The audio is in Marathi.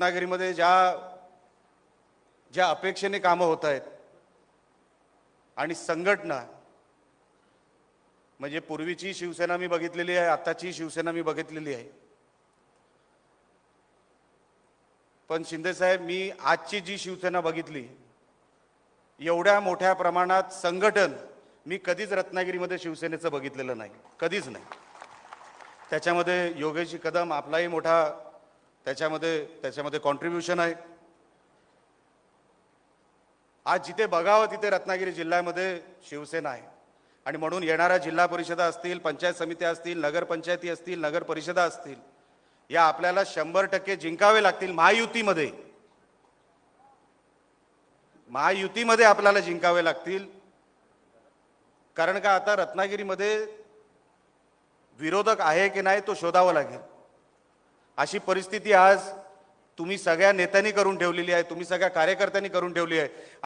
रत्नागिरीमध्ये ज्या ज्या अपेक्षेने कामं होत आहेत आणि संघटना म्हणजे पूर्वीची शिवसेना मी बघितलेली आहे आताची शिवसेना मी बघितलेली आहे. पण शिंदेसाहेब मी आजची जी शिवसेना बघितली एवढ्या मोठ्या प्रमाणात संघटन मी कधीच रत्नागिरीमध्ये शिवसेनेचं बघितलेलं नाही. कधीच नाही. त्याच्यामध्ये योगेशी कदम आपलाही मोठा त्याच्यामध्ये त्याच्यामध्ये कॉन्ट्रीब्युशन आहे. आज जिथे बघावं तिथे रत्नागिरी जिल्ह्यामध्ये शिवसेना आहे. आणि म्हणून येणाऱ्या जिल्हा परिषदा असतील पंचायत समित्या असतील नगरपंचायती असतील नगर परिषदा असतील या आपल्याला शंभर टक्के जिंकावे लागतील महायुतीमध्ये. महायुतीमध्ये आपल्याला जिंकावे लागतील. कारण का आता रत्नागिरीमध्ये विरोधक आहे की नाही तो शोधावा लागेल. अशी परिस्थिती आज तुम्ही सगळ्या नेत्यांनी करून ठेवलेली आहे तुम्ही सगळ्या कार्यकर्त्यांनी करून ठेवली आहे.